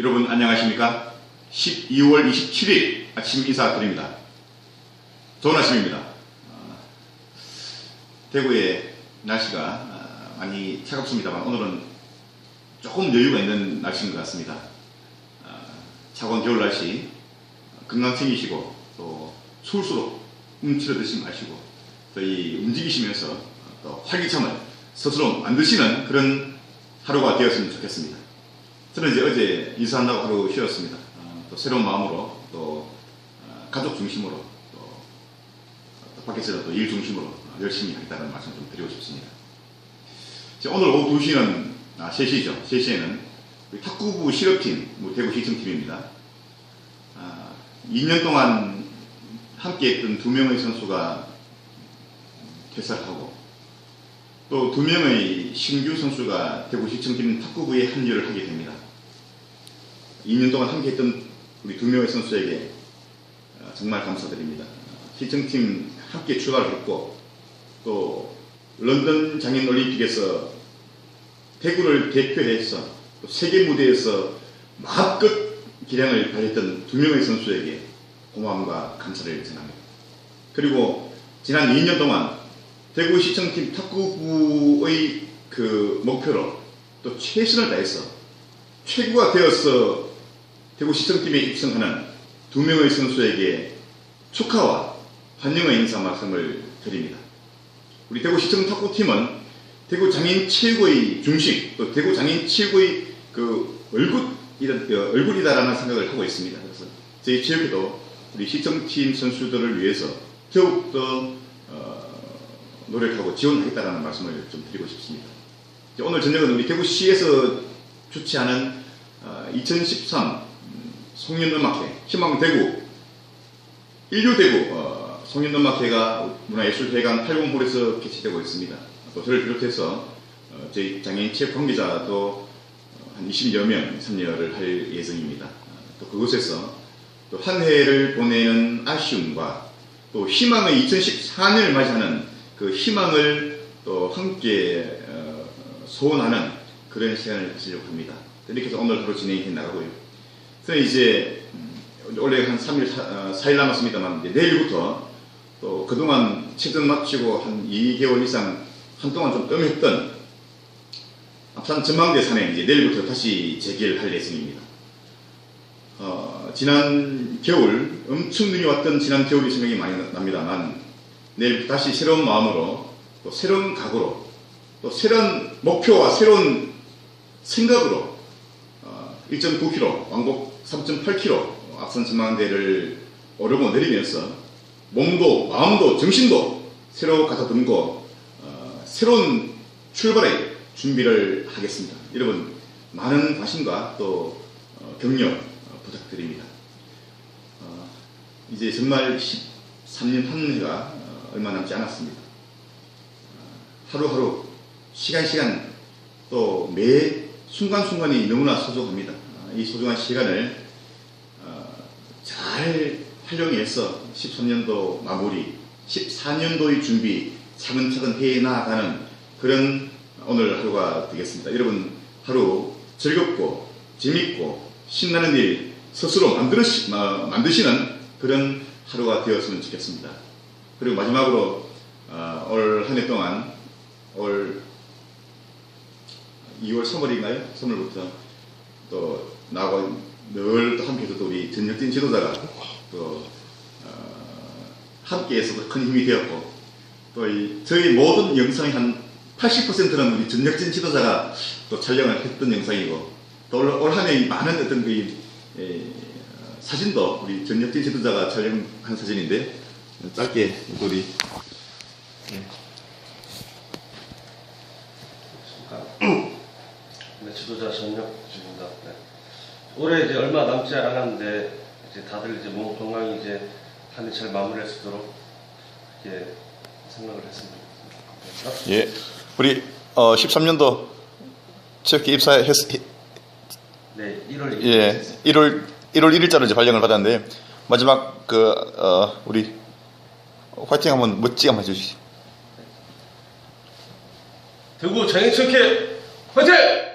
여러분 안녕하십니까? 12월 27일 아침 인사드립니다. 좋은 아침입니다. 어, 대구의 날씨가 어, 많이 차갑습니다만 오늘은 조금 여유가 있는 날씨인 것 같습니다. 어, 차가운 겨울 날씨 건강 챙기시고 또 추울수록 움츠러드지 마시고 또이 움직이시면서 또 활기참을 스스로 만드시는 그런 하루가 되었으면 좋겠습니다. 저는 이제 어제 인사한다고 하루 쉬었습니다. 어, 또 새로운 마음으로 또 어, 가족 중심으로 또, 또 밖에서 또 일 중심으로 어, 열심히 하겠다는 말씀 좀 드리고 싶습니다. 오늘 오후 2시는 아, 3시죠. 3시에는 우리 탁구부 실업팀, 뭐 대구 시청팀입니다. 아, 2년 동안 함께 했던 두 명의 선수가 퇴사를 하고 또 두 명의 신규 선수가 대구 시청팀 탁구부에 합류를 하게 됩니다. 2년 동안 함께 했던 우리 두 명의 선수에게 어, 정말 감사드립니다. 어, 시청팀 함께 출발을 했고 또 런던 장인 올림픽에서 대구를 대표해서 또 세계 무대에서 마음껏 기량을 발휘했던 두 명의 선수에게 고마움과 감사를 전합니다. 그리고 지난 2년 동안 대구시청팀 탁구부의 그 목표로 또 최선을 다해서 최고가 되어서 대구시청팀에 입성하는 두 명의 선수에게 축하와 환영의 인사 말씀을 드립니다. 우리 대구시청 탁구팀은 대구 장인 최고의 중심, 또 대구 장인 최고의 그 얼굴이다, 그 얼굴이다라는 생각을 하고 있습니다. 그래서 저희 체육회도 우리 시청팀 선수들을 위해서 더욱더 어, 노력하고 지원하겠다는 말씀을 좀 드리고 싶습니다. 오늘 저녁은 우리 대구시에서 주최하는 어, 2013 음, 송년음악회 희망대구 인류대구 어, 송년음악회가 문화예술회관 80홀에서 개최되고 있습니다. 또 저를 비롯해서 어, 저희 장애인 체육 관계자도 어, 한 20여 명 참여를 할 예정입니다. 어, 또 그곳에서 또 한 해를 보내는 아쉬움과 또 희망의 2014년을 맞이하는 그 희망을 또 함께 어, 소원하는 그런 시간을 가지려고 합니다. 이렇게 해서 오늘 하루 진행해 나가고요. 그래서 이제 음, 원래 한 3일, 4일 남았습니다만 이제 내일부터 또 그동안 체전 마치고 한 2개월 이상 한동안 좀 뜸했던 앞산 전망대 산에 이제 내일부터 다시 재개를 할 예정입니다. 어, 지난 겨울 엄청 눈이 왔던 지난 겨울이 생각이 많이 나- 납니다만 내일 다시 새로운 마음으로 또 새로운 각오로 또 새로운 목표와 새로운 생각으로 어, 1.9km 왕복 3.8km 앞선 전망대를 오르고 내리면서 몸도 마음도 정신도 새로 가다듬고 어, 새로운 출발의 준비를 하겠습니다. 여러분 많은 관심과 또 어, 격려 어, 부탁드립니다. 어, 이제 정말 13년 한 해가 어, 얼마 남지 않았습니다. 어, 하루하루 시간시간 또 매 순간순간이 너무나 소중합니다. 어, 이 소중한 시간을 어, 잘 활용해서 13년도 마무리, 14년도의 준비 차근차근 해 나가는 그런 오늘 하루가 되겠습니다. 여러분 하루 즐겁고 재밌고 신나는 일 스스로 만드시, 어, 만드시는 그런 하루가 되었으면 좋겠습니다. 그리고 마지막으로 어, 올한 해 동안 올 2월 3월인가요? 3월부터 또 나하고 늘또 함께해서 또 우리 전혁진 지도자가 또 어, 함께해서 큰 힘이 되었고 또 이 저희 모든 영상의 한 80%는 우리 전혁진 지도자가 또 촬영을 했던 영상이고 또 올 한해 많은 어떤 그 이, 에, 어, 사진도 우리 전혁진 지도자가 촬영한 사진인데 짧게 우리 네, 지도자 전혁주입니다. 네. 올해 이제 얼마 남지 않았는데 이제 다들 이제 몸 건강히 이제 한 해 잘 마무리할 수 있도록 이렇게 생각을 했습니다. 네. 예, 우리 어, 13년도 체육회 입사했 네, 1월 예, 1월 1월 1일자로 이제 발령을 받았는데 마지막 그 어, 우리 화이팅 한번 멋지게 한번 해주시죠. 대구 장애체육회 화이팅!